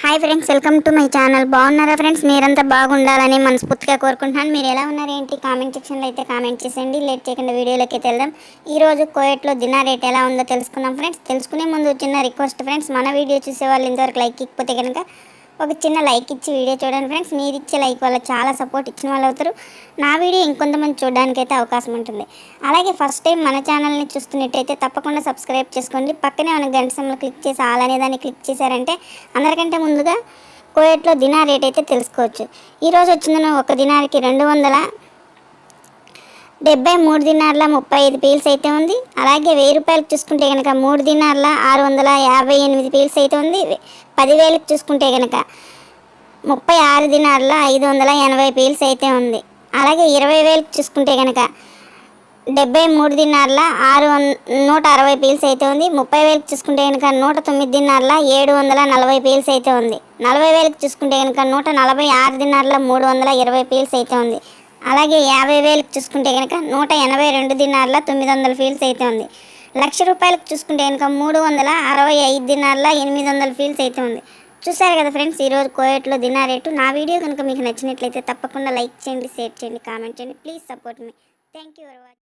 Hi friends welcome to my channel బాగున్నారా friends మీరంతా బాగుండాలని మనస్ఫూర్తిగా కోరుకుంటున్నాను. మీరు ఎలా ఉన్నారు ఏంటి? కామెంట్ సెక్షన్లో అయితే కామెంట్ చేసేయండి. లేట్ చేయకుండా వీడియోలోకి వెళ్దాం. ఈ రోజు కోయట్లో దినార్ రేట్ ఎలా ఉందో తెలుసుకుందాం ఫ్రెండ్స్ తెలుసుకునే ముందు చిన్న రిక్వెస్ట్ ఫ్రెండ్స్ మన వీడియో చూసే వాళ్ళు ఇంతవరకు లైక్ ఇకపోతే కనుక ఒక చిన్న లైక్ ఇచ్చి వీడియో చూడండి ఫ్రెండ్స్. మీరు ఇచ్చే లైక్ వల్ల చాలా సపోర్ట్ ఇచ్చిన వాళ్ళు అవుతారు. నా వీడియో ఇంకొంతమంది చూడడానికి అయితే అవకాశం ఉంటుంది. అలాగే ఫస్ట్ టైం మన ఛానల్ని చూస్తున్నట్టయితే తప్పకుండా సబ్స్క్రైబ్ చేసుకోండి. పక్కనే మన గంట సమయంలో క్లిక్ చేసి ఆల్ అనే దాన్ని క్లిక్ చేశారంటే అందరికంటే ముందుగా కోయట్లో దినా రేట్ అయితే తెలుసుకోవచ్చు. ఈరోజు వచ్చిందని ఒక దినానికి రెండు వందల డెబ్బై మూడు దినార్ల ముప్పై ఐదు పీల్స్ అయితే ఉంది. అలాగే వెయ్యి రూపాయలకు చూసుకుంటే కనుక మూడు దినార్ల ఆరు వందల యాభై ఎనిమిది పీల్స్ అయితే ఉంది. పదివేలకు చూసుకుంటే కనుక ముప్పై ఆరు దినార్ల ఐదు వందల ఎనభై పీల్స్ అయితే ఉంది. అలాగే ఇరవై వేలకు చూసుకుంటే కనుక డెబ్బై మూడు దినార్ల ఆరు వం నూట అరవై పీల్స్ అయితే ఉంది. ముప్పై వేలకు చూసుకుంటే కనుక నూట తొమ్మిది దినార్ల ఏడు వందల నలభై పీల్స్ అయితే ఉంది. నలభై వేలకు చూసుకుంటే కనుక నూట నలభై ఆరు దినార్ల మూడు వందల ఇరవై పీల్స్ అయితే ఉంది. అలాగే యాభై వేలకు చూసుకుంటే కనుక నూట ఎనభై రెండు దినార్ల తొమ్మిది వందల ఫీల్స్ అయితే ఉంది. లక్ష రూపాయలకు చూసుకుంటే కనుక మూడు వందల అరవై ఐదు దినార్ల ఎనిమిది వందల ఫీల్స్ అయితే ఉంది. చూసారు కదా ఫ్రెండ్స్ ఈరోజు కోయట్లో దినా రేటు. నా వీడియో కనుక మీకు నచ్చినట్లయితే తప్పకుండా లైక్ చేయండి షేర్ చేయండి కామెంట్ చేయండి. Please support me. Thank you for watching.